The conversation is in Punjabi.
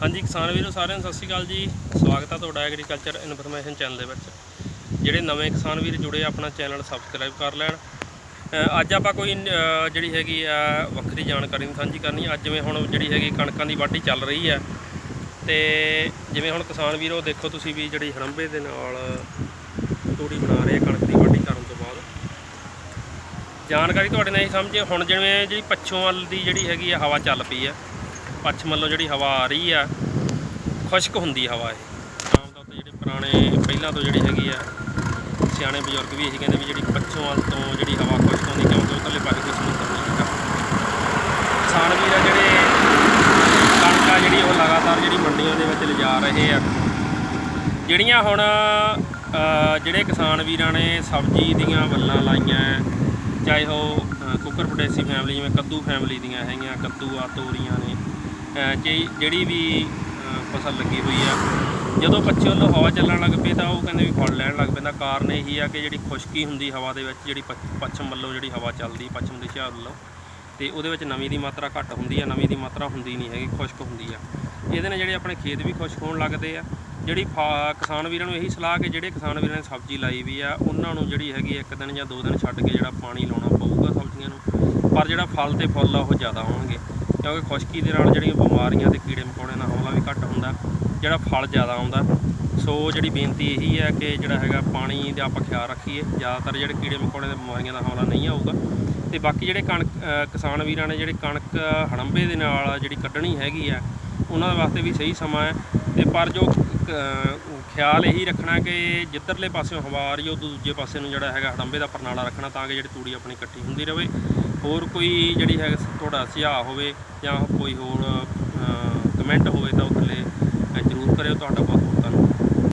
ਹਾਂਜੀ, ਕਿਸਾਨ ਵੀਰੋ, ਸਾਰਿਆਂ ਨੂੰ ਸਤਿ ਸ਼੍ਰੀ ਅਕਾਲ ਜੀ। ਸਵਾਗਤ ਹੈ ਤੁਹਾਡਾ ਐਗਰੀਕਲਚਰ ਇਨਫੋਰਮੇਸ਼ਨ ਚੈਨਲ ਦੇ ਵਿੱਚ। ਜਿਹੜੇ ਨਵੇਂ ਕਿਸਾਨ ਵੀਰ ਜੁੜੇ ਆਪਣਾ ਚੈਨਲ ਸਬਸਕ੍ਰਾਈਬ ਕਰ ਲੈਣ। ਅੱਜ ਆਪਾਂ ਕੋਈ ਜਿਹੜੀ ਹੈਗੀ ਆ, ਵੱਖਰੀ ਜਾਣਕਾਰੀ ਨੂੰ ਸਾਂਝੀ ਕਰਨੀ। ਅੱਜ ਜਿਵੇਂ ਹੁਣ ਜਿਹੜੀ ਹੈਗੀ ਕਣਕਾਂ ਦੀ ਵਾਢੀ ਚੱਲ ਰਹੀ ਹੈ ਤੇ ਜਿਵੇਂ ਹੁਣ ਕਿਸਾਨ ਵੀਰੋ, ਦੇਖੋ ਤੁਸੀਂ ਵੀ ਜਿਹੜੀ ਹੜੰਬੇ ਦੇ ਨਾਲ ਤੂੜੀ ਬਣਾ ਰਹੇ ਆ, ਕਣਕ ਦੀ ਵਾਢੀ ਕਰਨ ਤੋਂ ਬਾਅਦ। ਜਾਣਕਾਰੀ ਤੁਹਾਡੇ ਨਾਲ ਹੀ ਸਮਝੇ, ਹੁਣ ਜਿਵੇਂ ਜਿਹੜੀ ਪੱਛੋਂ ਵੱਲ ਦੀ ਜਿਹੜੀ ਹੈਗੀ ਆ, ਹਵਾ ਚੱਲ ਪਈ ਆ ਪੱਛਮ ਵੱਲੋਂ ਜਿਹੜੀ ਹਵਾ ਆ ਰਹੀ ਆ ਖੁਸ਼ਕ ਹੁੰਦੀ ਹਵਾ ਇਹ। ਆਮ ਤੌਰ ਤੇ ਜਿਹੜੇ ਪੁਰਾਣੇ ਪਹਿਲਾਂ ਤੋਂ ਜਿਹੜੀ ਹੈਗੀ ਆ ਸਿਆਣੇ ਬਜ਼ੁਰਗ ਵੀ ਇਹੀ ਕਹਿੰਦੇ ਵੀ ਜਿਹੜੀ ਪੱਛੋਂ ਵੱਲ ਤੋਂ ਜਿਹੜੀ ਹਵਾ ਖੁਸ਼ਕ ਹੁੰਦੀ ਕਿਉਂਕਿ ਉਧਰਲੇ ਪਾਸੇ ਕੋਈ ਸਮੁੰਦਰ ਨਹੀਂ ਹੈਗਾ। ਕਿਸਾਨ ਵੀਰ ਆ ਜਿਹੜੇ ਕਣਕ ਆ ਜਿਹੜੀ ਉਹ ਲਗਾਤਾਰ ਜਿਹੜੀ ਮੰਡੀਆਂ ਦੇ ਵਿੱਚ ਲਿਜਾ ਰਹੇ ਆ। ਜਿਹੜੀਆਂ ਹੁਣ ਜਿਹੜੇ ਕਿਸਾਨ ਵੀਰਾਂ ਨੇ ਸਬਜ਼ੀ ਦੀਆਂ ਵੱਲਾਂ ਲਾਈਆਂ ਹੈ, ਚਾਹੇ ਉਹ ਕੁੱਕਰ ਪਟੇਸੀ ਫੈਮਿਲੀ ਜਿਵੇਂ ਕੱਦੂ ਫੈਮਿਲੀ ਦੀਆਂ ਹੈਗੀਆਂ ਕੱਦੂ ਆ ਤੋਰੀਆਂ ਨੇ ਜਿਹੜੀ ਵੀ ਫਸਲ ਲੱਗੀ ਹੋਈ ਆ, ਜਦੋਂ ਪੱਛੇ ਵੱਲੋਂ ਹਵਾ ਚੱਲਣ ਲੱਗ ਪਈ ਤਾਂ ਉਹ ਕਹਿੰਦੇ ਵੀ ਫਲ ਲੈਣ ਲੱਗ ਪੈਂਦਾ। ਕਾਰਨ ਇਹੀ ਆ ਕਿ ਜਿਹੜੀ ਖੁਸ਼ਕੀ ਹੁੰਦੀ ਹਵਾ ਦੇ ਵਿੱਚ, ਜਿਹੜੀ ਪੱਛ- ਪੱਛਮ ਵੱਲੋਂ ਜਿਹੜੀ ਹਵਾ ਚੱਲਦੀ, ਪੱਛਮ ਦਿਸ਼ਾ ਵੱਲੋਂ, ਤੇ ਉਹਦੇ ਵਿੱਚ ਨਮੀ ਦੀ ਮਾਤਰਾ ਘੱਟ ਹੁੰਦੀ ਆ, ਨਮੀ ਦੀ ਮਾਤਰਾ ਹੁੰਦੀ ਨਹੀਂ ਹੈਗੀ, ਖੁਸ਼ਕ ਹੁੰਦੀ ਆ। ਇਹਦੇ ਨਾਲ ਜਿਹੜੇ ਆਪਣੇ ਖੇਤ ਵੀ ਖੁਸ਼ਕ ਹੋਣ ਲੱਗਦੇ ਆ। ਜਿਹੜੀ ਫਾ- ਕਿਸਾਨ ਵੀਰਾਂ ਨੂੰ ਇਹੀ ਸਲਾਹ ਕਿ ਜਿਹੜੇ ਕਿਸਾਨ ਵੀਰਾਂ ਨੇ ਸਬਜ਼ੀ ਲਾਈ ਵੀ ਆ, ਉਹਨਾਂ ਨੂੰ ਜਿਹੜੀ ਹੈਗੀ ਇੱਕ ਦਿਨ ਜਾਂ ਦੋ ਦਿਨ ਛੱਡ ਕੇ ਜਿਹੜਾ ਪਾਣੀ ਲਾਉਣਾ ਪਊਗਾ ਸਬਜ਼ੀਆਂ ਨੂੰ, ਪਰ ਜਿਹੜਾ ਫਲ ਤੇ ਫੁੱਲ ਆ ਉਹ ਜ਼ਿਆਦਾ ਆਉਣਗੇ। ਕਿਉਂਕਿ ਖੁਸ਼ਕੀ ਦੇ ਨਾਲ ਜਿਹੜੀਆਂ ਬਿਮਾਰੀਆਂ ਤੇ ਕੀੜੇ ਮਕੌੜੇ ਦਾ ਹਮਲਾ ਵੀ ਘੱਟ ਹੁੰਦਾ, ਜਿਹੜਾ ਫਲ ਜ਼ਿਆਦਾ ਆਉਂਦਾ। ਸੋ ਜਿਹੜੀ ਬੇਨਤੀ ਇਹੀ ਹੈ ਕਿ ਜਿਹੜਾ ਹੈਗਾ ਪਾਣੀ ਦਾ ਆਪਾਂ ਖਿਆਲ ਰੱਖੀਏ, ਜ਼ਿਆਦਾਤਰ ਜਿਹੜੇ ਕੀੜੇ ਮਕੌੜੇ ਦੇ ਬਿਮਾਰੀਆਂ ਦਾ ਹਮਲਾ ਨਹੀਂ ਆਊਗਾ। ਤੇ ਬਾਕੀ ਜਿਹੜੇ ਕਣਕ ਕਿਸਾਨ ਵੀਰਾਂ ਨੇ ਜਿਹੜੇ ਕਣਕ ਹੜੰਬੇ ਦੇ ਨਾਲ ਜਿਹੜੀ ਕੱਢਣੀ ਹੈਗੀ ਆ, ਉਹਨਾਂ ਦੇ ਵਾਸਤੇ ਵੀ ਸਹੀ ਸਮਾਂ ਹੈ। ਤੇ ਪਰ ਜੋ ਖਿਆਲ ਇਹੀ ਰੱਖਣਾ ਕਿ ਜਿੱਧਰਲੇ ਪਾਸਿਓਂ ਹਵਾ ਆ ਰਹੀ ਹੈ ਉਹ ਦੂਜੇ ਪਾਸੇ ਨੂੰ ਜਿਹੜਾ ਹੈਗਾ ਹੜੰਬੇ ਦਾ ਪਰਨਾਲਾ ਰੱਖਣਾ, ਤਾਂ ਕਿ ਜਿਹੜੀ ਤੂੜੀ ਆਪਣੀ ਇਕੱਠੀ ਹੁੰਦੀ ਰਹੇ। ਹੋਰ ਕੋਈ ਜਿਹੜੀ ਹੈ ਤੁਹਾਡਾ ਸੁਝਾਅ ਹੋਵੇ ਜਾਂ ਕੋਈ ਹੋਰ ਕਮੈਂਟ ਹੋਵੇ ਤਾਂ ਉਹ ਥੱਲੇ ਜ਼ਰੂਰ ਕਰਿਓ, ਤੁਹਾਡਾ ਬਹੁਤ